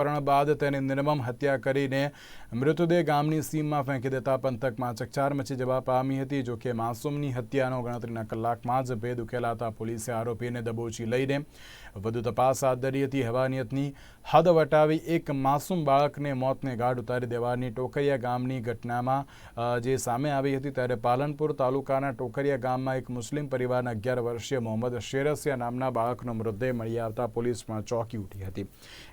મરણ બાદ તેને નિર્મમ હત્યા કરીને મૃતદેહ ગામની સીમમાં ફેંકી દેતા પંથકમાં ચકચાર મચી જવા પામી હતી. જોકે માસૂમની હત્યાનો ગણતરીના કલાકમાં જ ભેદ ઉકેલાતા પોલીસે આરોપીને દબોચી લઈને વધુ તપાસ હાથ ધરી હતી હવાનિયતની હદ વટાવી એક માસૂમ બાળકને મોતને ગાઢ ઉતારી દેવાની ટોકરિયા ગામની ઘટનામાં જે સામે આવી હતી ત્યારે પાલનપુર તાલુકાના ટોકરિયા ગામમાં એક મુસ્લિમ પરિવારના અગિયાર વર્ષીય મોહમ્મદ શેરસિયા નામના બાળકનો મૃતદેહ મળી આવતા પોલીસ પણ ચોંકી ઉઠી હતી.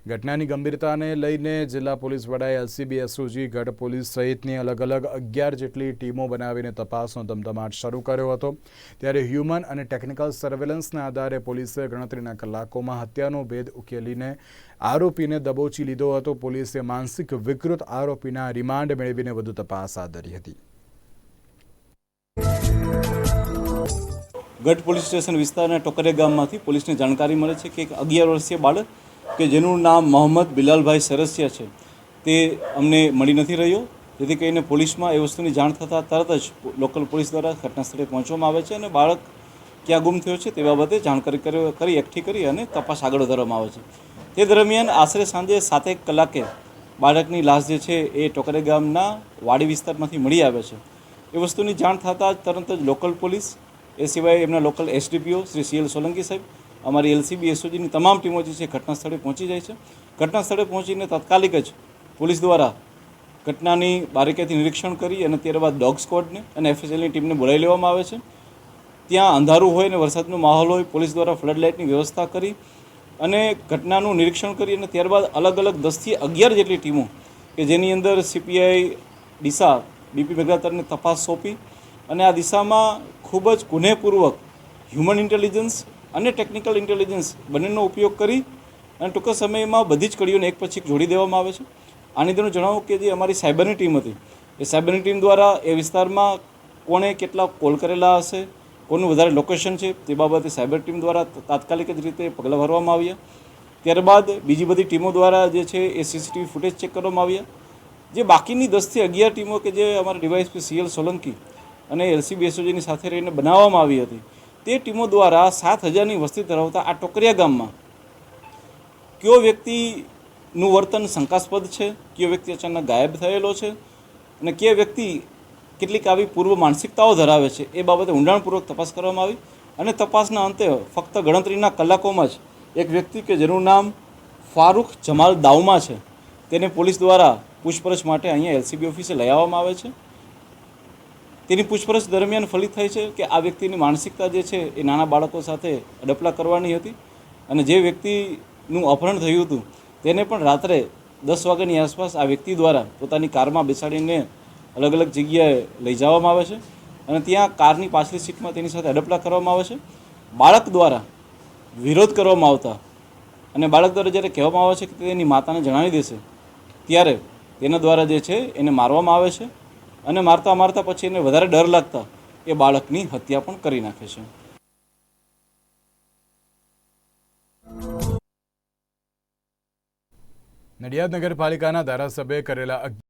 ઘટનાની ગંભીરતાને લઈને જિલ્લા પોલીસ વડાએ એલસીબી, એસઓજી, ગઢ પોલીસ સહિતની અલગ અલગ અગિયાર જેટલી ટીમો બનાવીને તપાસનો ધમધમાટ શરૂ કર્યો હતો. ત્યારે હ્યુમન અને ટેકનિકલ સર્વેલન્સના આધારે પોલીસે ગણતરીના કલાકોમાં હત્યાનો ભેદ ઉકેલીને આરોપીને દબોચી લીધો હતો. પોલીસે માનસિક વિકૃત આરોપીના રિમાન્ડ મેળવીને વધુ તપાસ હાથ ધરી હતી. ગઢ પોલીસ સ્ટેશન વિસ્તારના ટોકરે ગામમાંથી પોલીસને જાણકારી મળે છે કે એક અગિયાર વર્ષીય બાળક કે જેનું નામ મોહમ્મદ બિલાલભાઈ સરસિયા છે, તે અમને મળી નથી રહ્યો. જેથી કરીને પોલીસમાં એ વસ્તુની જાણ થતાં તરત જ લોકલ પોલીસ દ્વારા ઘટના સ્થળે પહોંચવામાં આવે છે અને બાળક ક્યાં ગુમ થયો છે તે બાબતે જાણકારી કરી કરી, એકઠી કરી અને તપાસ આગળ વધારવામાં આવે છે. તે દરમિયાન આશરે સાંજે સાતેક કલાકે બાળકની લાશ જે છે એ ટોકરે ગામના વાડી વિસ્તારમાંથી મળી આવે છે. એ વસ્તુની જાણ થતાં જ તરત જ લોકલ પોલીસ, એ સિવાય એમના local SDPO Shri C L Solanki સાહેબ અમારી એલસીબી, એસઓજીની તમામ ટીમો જે છે ઘટના સ્થળે પહોંચી જાય છે. ઘટના સ્થળે પહોંચીને તાત્કાલિક જ પોલીસ દ્વારા ઘટનાની બારીકાઈથી નિરીક્ષણ કરી અને ત્યારબાદ ડોગ સ્કોડને અને એફએસએલની ટીમને બોલાવી લેવામાં આવે છે. ત્યાં અંધારું હોય અને વરસાદનો માહોલ હોય, પોલીસ દ્વારા ફ્લડ લાઇટની વ્યવસ્થા કરી અને ઘટનાનું નિરીક્ષણ કરી અને ત્યારબાદ અલગ અલગ દસથી અગિયાર જેટલી ટીમો કે જેની અંદર સીપીઆઈ, ડીસા બીપી મેઘાતરને તપાસ સોંપી અને આ દિશામાં ખૂબ જ ગુનેપૂર્વક હ્યુમન ઇન્ટેલિજન્સ અને ટેકનિકલ ઇન્ટેલિજન્સ બંનેનો ઉપયોગ કરી અને ટૂંક સમયમાં બધી જ કડીઓને એક પછી જોડી દેવામાં આવે છે. આની તેનું જણાવું કે જે અમારી સાયબરની ટીમ હતી, એ સાયબરની ટીમ દ્વારા એ વિસ્તારમાં કોણે કેટલા કોલ કરેલા હશે, કોનું વધારે લોકેશન છે, તે બાબતે સાયબર ટીમ દ્વારા તાત્કાલિક જ રીતે પગલાં ભરવામાં આવ્યા. ત્યારબાદ બીજી બધી ટીમો દ્વારા જે છે એ સીસીટીવી ફૂટેજ ચેક કરવામાં આવ્યા. જે બાકીની દસથી અગિયાર ટીમો કે જે અમારા ડીવાયસપી સીએલ સોલંકી અને એલસીબી એસઓજીની સાથે રહીને બનાવવામાં આવી હતી તે ટીમો દ્વારા સાત હજારની વસ્તી ધરાવતા આ ટોકરિયા ગામમાં કયો વ્યક્તિનું વર્તન શંકાસ્પદ છે? કયો વ્યક્તિ અચાનક ગાયબ થયેલો છે? અને કયો વ્યક્તિ કેટલીક આવી પૂર્વ માનસિકતાઓ ધરાવે છે? એ બાબતે ઊંડાણપૂર્વક તપાસ કરવામાં આવી અને તપાસના અંતે ફક્ત ગણતરીના કલાકોમાં જ એક વ્યક્તિ કે જેનું નામ ફારૂખ જમાલ દાઉમા છે, તેને પોલીસ દ્વારા પૂછપરછ માટે અહીંયા એલસીબી ઓફિસે લઈ આવવામાં આવે છે. તેની પૂછપરછ દરમિયાન ફલિત થાય છે કે આ વ્યક્તિની માનસિકતા જે છે એ નાના બાળકો સાથે અડપલા કરવાની હતી અને જે વ્યક્તિનું અપહરણ થયું હતું, તેને પણ રાત્રે દસ વાગ્યાની આસપાસ આ વ્યક્તિ દ્વારા પોતાની કારમાં બેસાડીને અલગ અલગ જગ્યાએ લઈ જવામાં આવે છે અને ત્યાં કારની પાછલી સીટમાં તેની સાથે અડપલા કરવામાં આવે છે. બાળક દ્વારા વિરોધ કરવામાં આવતા અને બાળક દ્વારા જ્યારે કહેવામાં આવે છે કે તેની માતાને જણાવી દેશે, ત્યારે તેના દ્વારા જે છે એને મારવામાં આવે છે. અને મારતા મારતા પછી એને વધારે ડર લાગતા એ બાળકની હત્યા પણ કરી નાખે છે. નડિયાદ નગરપાલિકાના ધારાસભ્યે કરેલા